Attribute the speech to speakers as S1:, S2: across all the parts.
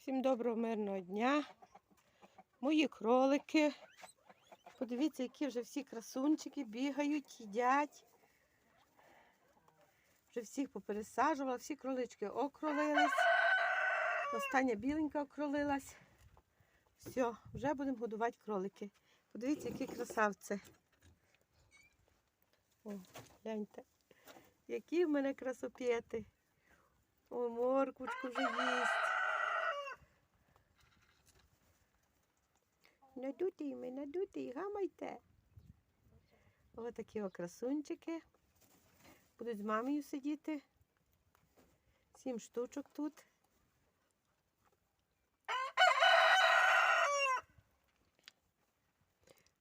S1: Всім доброго мирного дня. Мої кролики. Подивіться, які вже всі красунчики бігають, їдять. Вже всіх попересаджувала, всі кролички окролились. Остання біленька окролилась. Все, вже будемо годувати кролики. Подивіться, які красавці. О, гляньте. Які в мене красопети. О, морквочку вже їсть. Надутий ми, надутий, гамайте. Ось такі красунчики. Будуть з мамою сидіти. Сім штучок тут.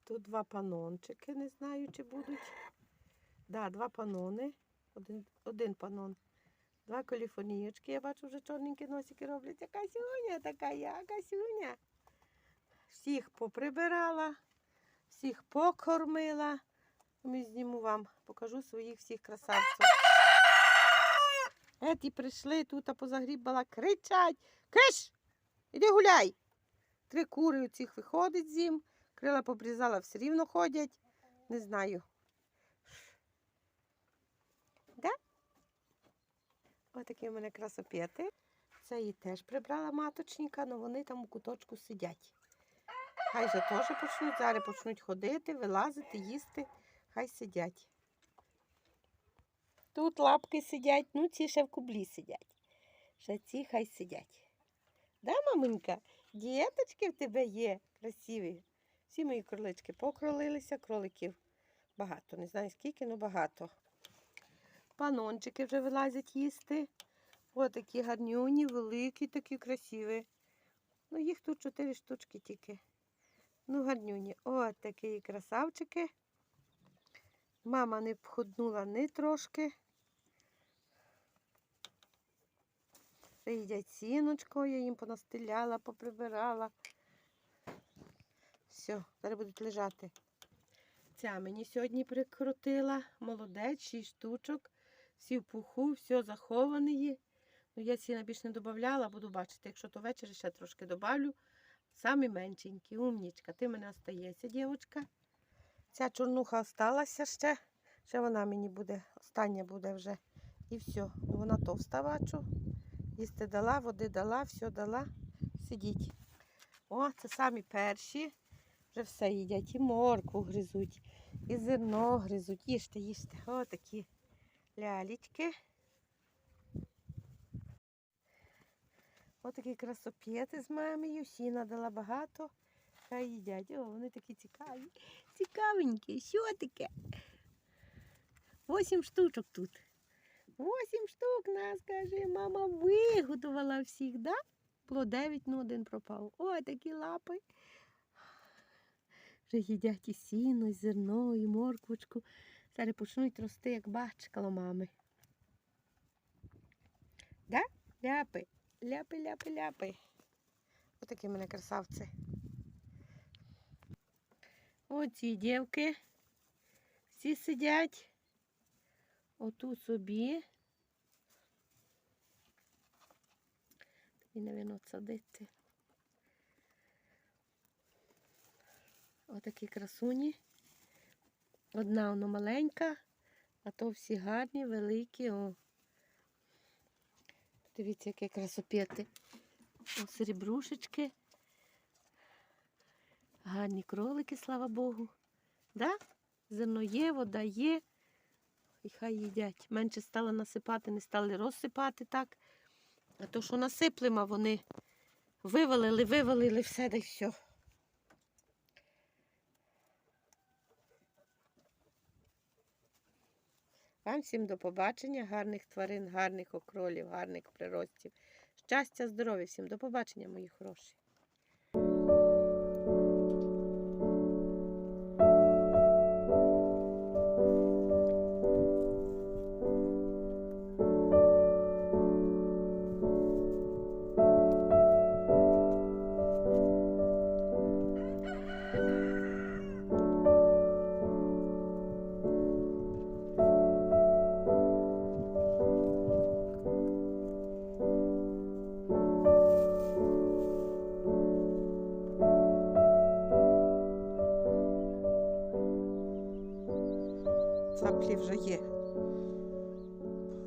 S1: Тут два панончики, не знаю, чи будуть. Да, два панони. Один, панон. Два каліфорнієчки. Я бачу, вже чорненькі носики роблять. Яка сюня така я, Касюня. Всіх поприбирала, всіх покормила. Ми зніму вам, покажу своїх всіх красавців. Еті прийшли, тут позагрібала, кричать. Киш! Іди гуляй. Три кури у цих виходить зім. Крила побрізала, все рівно ходять. Не знаю. Да? Отакі у мене красопети. Це її теж прибрала маточника, але вони там у куточку сидять. Хай же теж почнуть, зараз почнуть ходити, вилазити, їсти, хай сидять. Тут лапки сидять, ну ці ще в кублі сидять. Ще ці хай сидять. Да, мамонька? Дієточки в тебе є красиві. Всі мої кролички покролилися, кроликів багато. Не знаю скільки, але багато. Панончики вже вилазять їсти. Ось такі гарнюні, великі, такі красиві. Ну, їх тут чотири штучки тільки. Ну, гарнюні. Ось такі красавчики. Мама не входнула ні трошки. Вже їдять сіночко, я їм понастеляла, поприбирала. Все, зараз будуть лежати. Ця мені сьогодні прикрутила. Молодець, 6 штучок. Всі в пуху, все заховане є. Ну, я сіна більше не додавала, буду бачити, якщо то ввечері ще трошки добавлю. Самі меншенькі, умнічка. Ти мене остаєшся, дівчинка. Ця чорнуха осталася ще. Ще вона мені буде, остання буде вже. І все. Ну, вона товста бачу. Їсти дала, води дала, все дала. Сидіть. О, це самі перші. Вже все їдять. І моркву гризуть, і зерно гризуть. Їжте, їжте. О, такі лялечки. Ось такі красоп'єти з мамою. Сіна дала багато. Хай їдять. О, вони такі цікаві. Цікавенькі. Що таке? Восім штучок тут. Восім штук нас, каже, мама виготувала всіх, да? Було дев'ять, ну один пропав. Ой, такі лапи. Вже їдять і сіно, і зерно, і морквочку. Зараз почнуть рости, як бачкало мами. Да? Ляпи, ляпи, ляпи, ляпи. Отакі в мене красавці. Оці дівки. Всі сидять. Оту собі. Тобі, навіть, садити. Отакі красуні. Одна воно маленька, а то всі гарні, великі. О. Дивіться, які красопети. О, серебрушечки. Гарні кролики, слава Богу. Да? Зерно є, вода є. І хай їдять. Менше стали насипати, не стали розсипати так. А то, що насиплемо, вони вивалили, вивалили все да й все. Вам всім до побачення, гарних тварин, гарних окролів, гарних приростів. Щастя, здоров'я всім, до побачення, мої хороші. Цаплі вже є.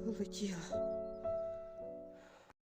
S1: Полетіла.